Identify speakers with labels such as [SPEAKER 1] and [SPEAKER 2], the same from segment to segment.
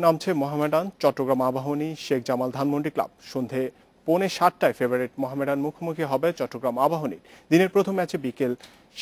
[SPEAKER 1] নামছে মোহামেডান চট্টগ্রাম আবাহনী শেখ জামাল ধানমন্ডি ক্লাব। সন্ধে পৌনে সাতটায় ফেভারিট মোহামেডান মুখোমুখি হবে চট্টগ্রাম আবাহনী। দিনের প্রথম ম্যাচে বিকেল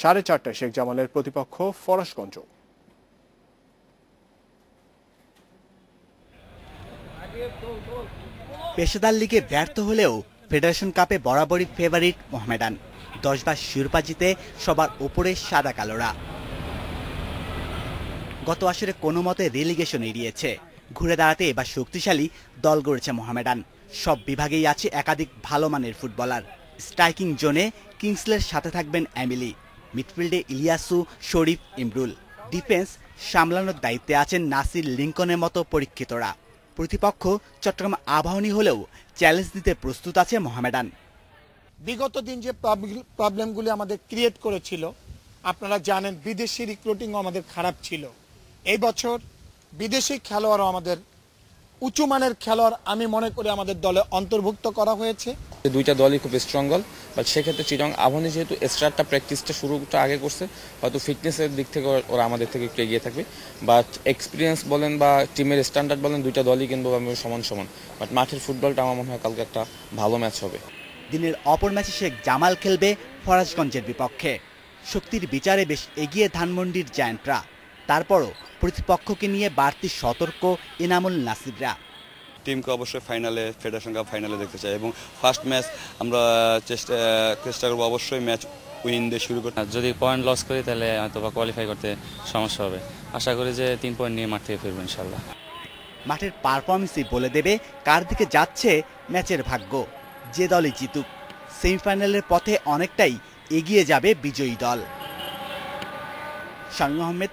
[SPEAKER 1] সাড়ে চারটায় শেখ জামালের প্রতিপক্ষ ফরাসগঞ্জ।
[SPEAKER 2] পেশাদার লিগে ব্যর্থ হলেও ফেডারেশন কাপে বরাবরই ফেভারিট মোহামেডান। দশবার শিরোপা জিতে সবার ওপরে সাদা কালোরা। গত আসরে কোনো মতে রেলিগেশন এড়িয়েছে। ঘুরে দাঁড়াতে এবার শক্তিশালী দল গড়েছে মোহামেডান। সব বিভাগেই আছে একাধিক ভালো মানের ফুটবলার। স্ট্রাইকিং জোনে কিংসলের সাথে থাকবেন অ্যামিলি, মিডফিল্ডে ইলিয়াসু, শরীফ, ইমরুল। ডিফেন্স সামলানোর দায়িত্বে আছেন নাসির লিঙ্কনের মতো পরীক্ষিতরা। প্রতিপক্ষ চট্টগ্রাম আবাহনী হলেও চ্যালেঞ্জ দিতে প্রস্তুত আছে মোহামেডান।
[SPEAKER 3] বিগত দিন যে প্রবলেমগুলি আমাদের ক্রিয়েট করেছিল, আপনারা জানেন বিদেশি রিক্রুটিং আমাদের খারাপ ছিল। এই বছর বিদেশি খেলোয়াড়ও আমাদের উঁচু মানের খেলোয়াড় আমি মনে করি আমাদের দলে অন্তর্ভুক্ত করা হয়েছে।
[SPEAKER 4] দুইটা দলই খুব স্ট্রং দল বাট সেক্ষেত্রে চিরং আবাহনী যেহেতু স্টার্টটা প্র্যাকটিসটা শুরুটা আগে করছে হয়তো ফিটনেসের দিক থেকে ওরা- ওরা আমাদের থেকে একটু এগিয়ে থাকবে। বাট এক্সপিরিয়েন্স বলেন বা টিমের স্ট্যান্ডার্ড বলেন দুইটা দলই কিন্তু আমি সমান সমান। বাট মাঠের ফুটবলটা আমার মনে হয় কালকে একটা ভালো ম্যাচ হবে।
[SPEAKER 2] দিনের অপর ম্যাচে শেখ জামাল খেলবে ফরাজগঞ্জের বিপক্ষে। শক্তির বিচারে বেশ এগিয়ে ধানমন্ডির জায়ান্টরা। তারপরও প্রতিপক্ষকে নিয়ে বাড়তি সতর্ক এনামুল নাসিররা।
[SPEAKER 5] টিমকে অবশ্যই ফাইনালে ফেডারেশন কাপ ফাইনালে দেখতে চাই এবং ফার্স্ট ম্যাচ আমরা চেষ্টা চেষ্টা করব অবশ্যই ম্যাচ উইন দিয়ে শুরু করতে।
[SPEAKER 6] যদি পয়েন্ট লস করি তাহলে হয়তো বা কোয়ালিফাই করতে সমস্যা হবে। আশা করি যে তিন পয়েন্ট নিয়ে মাঠ থেকে ফিরবো ইনশাল্লাহ
[SPEAKER 2] মাঠের পারফরমেন্সই বলে দেবে কার দিকে যাচ্ছে ম্যাচের ভাগ্য। যে দলই জিতুক সেমিফাইনালের পথে অনেকটাই এগিয়ে যাবে বিজয়ী দল। Shamim Ahmed